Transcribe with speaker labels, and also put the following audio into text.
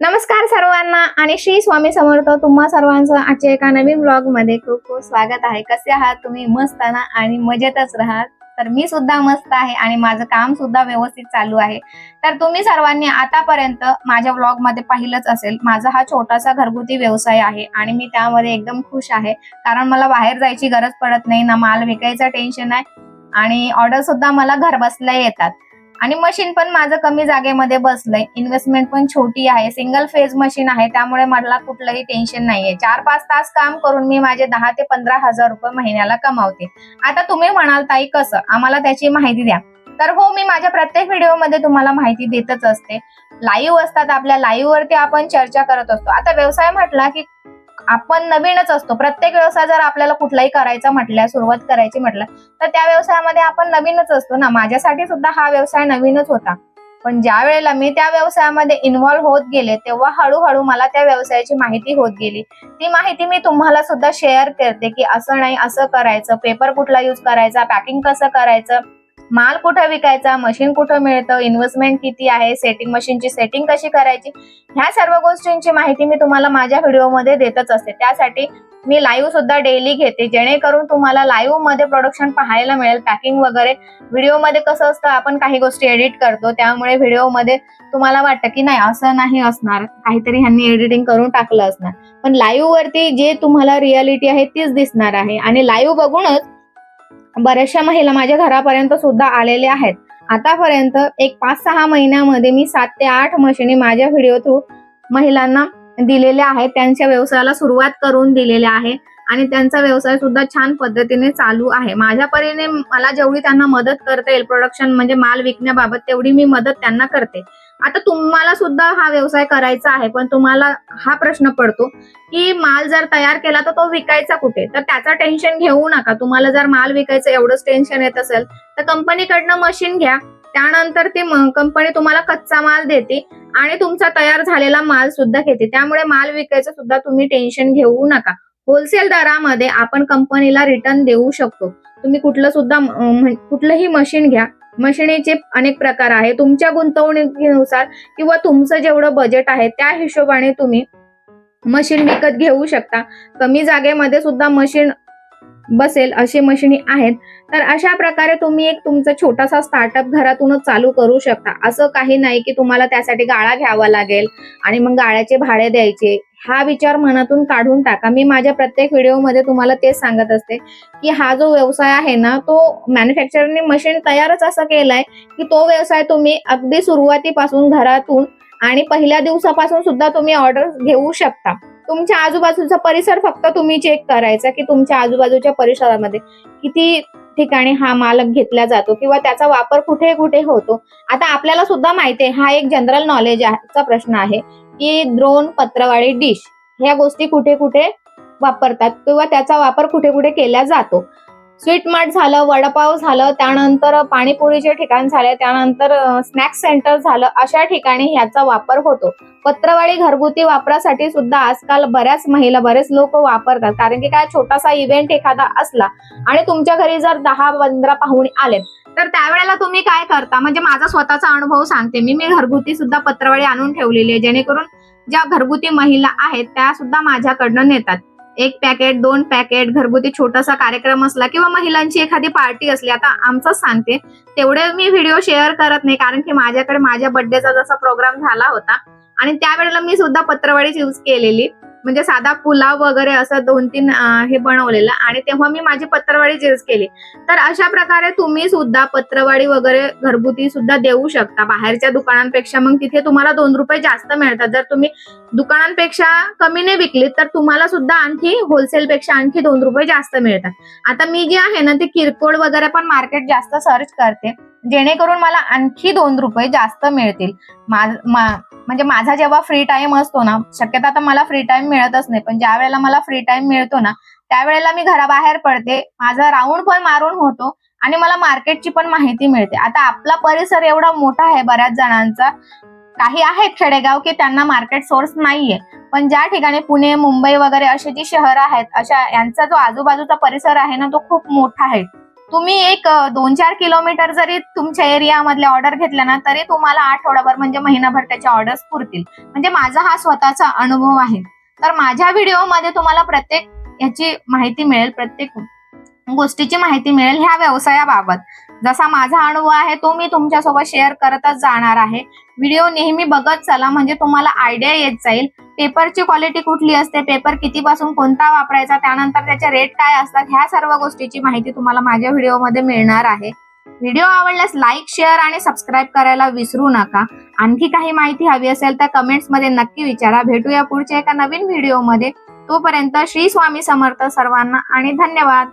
Speaker 1: नमस्कार सर्वांना आणि श्री स्वामी समर्थ तुम्हा सर्वांचं आजच्या एका नवीन ब्लॉगमध्ये खूप खूप स्वागत आहे. कसे आहात तुम्ही? मस्त ना? आणि मजेतच राहात तर मी सुद्धा मस्त आहे आणि माझं काम सुद्धा व्यवस्थित चालू आहे. तर तुम्ही सर्वांनी आतापर्यंत माझ्या ब्लॉगमध्ये पाहिलंच असेल माझा हा छोटासा घरगुती व्यवसाय आहे आणि मी त्यामध्ये एकदम खुश आहे. कारण मला बाहेर जायची गरज पडत नाही ना माल विकायचं टेन्शन आहे आणि ऑर्डर सुद्धा मला घर बसल्या येतात. आणि मशीन पण माझं कमी जागेमध्ये बसलंय. इन्व्हेस्टमेंट पण छोटी आहे. सिंगल फेज मशीन आहे. त्यामुळे मला कुठलंही टेन्शन नाहीये. चार पाच तास काम करून मी माझे दहा ते पंधरा हजार रुपये महिन्याला कमावते. आता तुम्ही म्हणाल ताई कसं? आम्हाला त्याची माहिती द्या. तर हो मी माझ्या प्रत्येक व्हिडिओमध्ये तुम्हाला माहिती देतच असते. लाईव्ह असतात आपल्या. लाईव्ह वरती आपण चर्चा करत असतो. आता व्यवसाय म्हटला की आपण नवीनच असतो. प्रत्येक व्यवसाय जर आपल्याला कुठलाही करायचा म्हटलं सुरुवात करायची म्हटलं तर त्या व्यवसायामध्ये आपण नवीनच असतो ना. माझ्यासाठी सुद्धा हा व्यवसाय नवीनच होता. पण ज्या वेळेला मी त्या व्यवसायामध्ये इन्व्हॉल्व्ह होत गेले तेव्हा हळूहळू मला त्या व्यवसायाची माहिती होत गेली. ती माहिती मी तुम्हाला सुद्धा शेअर करते की असं नाही असं करायचं पेपर कुठला युज करायचा पॅकिंग कसं करायचं माल कुठं विकायचा मशीन कुठं मिळतं इन्व्हेस्टमेंट किती आहे सेटिंग मशीनची सेटिंग कशी करायची ह्या सर्व गोष्टींची माहिती मी तुम्हाला माझ्या व्हिडिओमध्ये देतच असते. त्यासाठी मी लाईव्ह सुद्धा डेली घेते. जेणेकरून तुम्हाला लाईव्हमध्ये प्रोडक्शन पाहायला मिळेल. पॅकिंग वगैरे. व्हिडिओमध्ये कसं असतं आपण काही गोष्टी एडिट करतो. त्यामुळे व्हिडिओमध्ये तुम्हाला वाटतं की नाही असं नाही असणार. काहीतरी ह्यांनी एडिटिंग करून टाकलं असणार. पण लाईव्ह वरती जे तुम्हाला रियालिटी आहे तीच दिसणार आहे. आणि लाईव्ह बघूनच बऱ्याचशा महिला माझ्या घरापर्यंत सुद्धा आलेल्या आहेत. आतापर्यंत एक पाच सहा महिन्यामध्ये मी सात ते आठ मशिनी माझ्या व्हिडिओ थ्रू महिलांना दिलेल्या आहेत. त्यांच्या व्यवसायाला सुरुवात करून दिलेल्या आहे आणि त्यांचा व्यवसाय सुद्धा छान पद्धतीने चालू आहे. माझ्या परीने मला जेवढी त्यांना मदत करता येईल प्रोडक्शन म्हणजे माल विकण्याबाबत तेवढी मी मदत त्यांना करते. आता तुम्हाला सुद्धा हा व्यवसाय करायचा आहे पण तुम्हाला हा प्रश्न पडतो की माल जर तयार केला तर तो विकायचा कुठे? तर त्याचं टेन्शन घेऊ नका. तुम्हाला जर माल विकायचं एवढंच टेन्शन येत असेल तर कंपनीकडनं मशीन घ्या. त्यानंतर ती कंपनी तुम्हाला कच्चा माल देते आणि तुमचा तयार झालेला माल सुद्धा घेते. त्यामुळे माल विकायचं सुद्धा तुम्ही टेन्शन घेऊ नका. होलसेल दरामध्ये आपण कंपनीला रिटर्न देऊ शकतो. तुम्ही कुठलं सुद्धा कुठलंही मशीन घ्या. मशिनीचे अनेक प्रकार आहे. तुमच्या गुंतवणुकीनुसार किंवा तुमचं जेवढं बजेट आहे त्या हिशोबाने तुम्ही मशीन विकत घेऊ शकता. कमी जागेमध्ये सुद्धा मशीन बसेल अशी मशिनी आहेत. तर अशा प्रकारे तुम्ही एक तुमचा छोटासा स्टार्टअप घरातूनच चालू करू शकता. असं काही नाही की तुम्हाला त्यासाठी गाळा घ्यावा लागेल आणि मग गाळ्याचे भाडे द्यायचे. हा विचार मनातून काढून टाका. मी माझ्या प्रत्येक व्हिडिओमध्ये तुम्हाला तेच सांगत असते की हा जो व्यवसाय आहे ना तो मॅन्युफॅक्चरने मशीन तयारच असं केलाय की तो व्यवसाय तुम्ही अगदी सुरुवातीपासून घरातून आणि पहिल्या दिवसापासून सुद्धा तुम्ही ऑर्डर घेऊ शकता. तुमच्या आजूबाजूचा परिसर फक्त तुम्ही चेक करायचा की तुमच्या आजूबाजूच्या परिसरामध्ये किती ठिकाणी हा मालक घेतला जातो किंवा त्याचा वापर कुठे कुठे होतो. आता आपल्याला सुद्धा माहिती आहे हा एक जनरल नॉलेज चा प्रश्न आहे की ड्रोन पत्रवाळी डिश ह्या गोष्टी कुठे कुठे वापरतात किंवा त्याचा वापर कुठे कुठे केला जातो. स्वीट मार्ट झालं वडापाव झालं त्यानंतर पाणीपुरीचे ठिकाण झाले त्यानंतर स्नॅक्स सेंटर झालं अशा ठिकाणी ह्याचा वापर होतो. पत्रवाळी घरगुती वापरासाठी सुद्धा आजकाल बऱ्याच महिला बरेच लोक वापरतात. कारण की काय छोटासा इव्हेंट एखादा असला आणि तुमच्या घरी जर दहा पंधरा पाहुणे आले तर त्यावेळेला तुम्ही काय करता? म्हणजे माझा स्वतःचा अनुभव सांगते. मी मी घरगुती सुद्धा पत्रवाळी आणून ठेवलेली आहे. जेणेकरून ज्या घरगुती महिला आहेत त्या सुद्धा माझ्याकडनं नेतात. एक पॅकेट दोन पॅकेट घरगुती छोटासा कार्यक्रम असला किंवा महिलांची एखादी पार्टी असली आता आमचंच सांगते. तेवढे मी व्हिडिओ शेअर करत नाही कारण की माझ्याकडे माझ्या बर्थडेचा जसा प्रोग्राम झाला होता आणि त्यावेळेला मी सुद्धा पत्रवळीच यूज केलेली. म्हणजे साधा पुलाव वगैरे असं दोन तीन हे बनवलेलं. आणि तेव्हा मी माझी पत्रवाळीच यूज केली. तर अशा प्रकारे तुम्ही सुद्धा पत्रवाळी वगैरे घरगुती सुद्धा देऊ शकता. बाहेरच्या दुकानांपेक्षा मग तिथे तुम्हाला दोन रुपये जास्त मिळतात. जर तुम्ही दुकानांपेक्षा कमीने विकली तर तुम्हाला सुद्धा आणखी होलसेल पेक्षा आणखी दोन रुपये जास्त मिळतात. आता मी जे आहे ना ते किरकोळ वगैरे पण मार्केट जास्त सर्च करते. जेणेकरून मला आणखी दोन रुपये जास्त मिळतील. म्हणजे माझा जेव्हा फ्री टाइम असतो ना शक्यता आता मला फ्री टाइम मिळतच नाही पण ज्या वेळेला मला फ्री टाइम मिळतो ना त्यावेळेला मी घराबाहेर पडते माझा राऊंड पण मारून होतो आणि मला मार्केटची पण माहिती मिळते. आता आपला परिसर एवढा मोठा आहे बऱ्याच जणांचा काही आहेत खेडेगाव की त्यांना मार्केट सोर्स नाहीये पण ज्या ठिकाणी पुणे मुंबई वगैरे अशी जी शहरं आहेत अशा यांचा जो आजूबाजूचा परिसर आहे ना तो खूप मोठा आहे. तुम्ही एक दोन चार किलोमीटर जरी तुमच्या एरियामधल्या ऑर्डर घेतल्या ना तरी तुम्हाला आठवडाभर म्हणजे महिनाभर त्याच्या ऑर्डर्स पुरतील. म्हणजे माझा हा स्वतःचा अनुभव आहे. तर माझ्या व्हिडिओमध्ये तुम्हाला प्रत्येक याची माहिती मिळेल प्रत्येक गोष्टीची माहिती मिळेल ह्या व्यवसायाबाबत. जसा माझा अनुभव आहे तो मी तुमच्यासोबत शेअर करतच जाणार आहे. व्हिडिओ नेहमी बघत चला म्हणजे तुम्हाला आयडिया येत जाईल. पेपरची क्वालिटी कुठली असते पेपर कितीपासून कोणता वापरायचा त्यानंतर त्याचे रेट काय असतात ह्या सर्व गोष्टीची माहिती तुम्हाला माझ्या व्हिडिओमध्ये मिळणार आहे. व्हिडिओ आवडल्यास लाईक शेअर आणि सबस्क्राईब करायला विसरू नका. आणखी काही माहिती हवी असेल तर कमेंट्समध्ये नक्की विचारा. भेटूया पुढच्या एका नवीन व्हिडिओमध्ये तोपर्यंत श्री स्वामी समर्थ सर्वांना आणि धन्यवाद.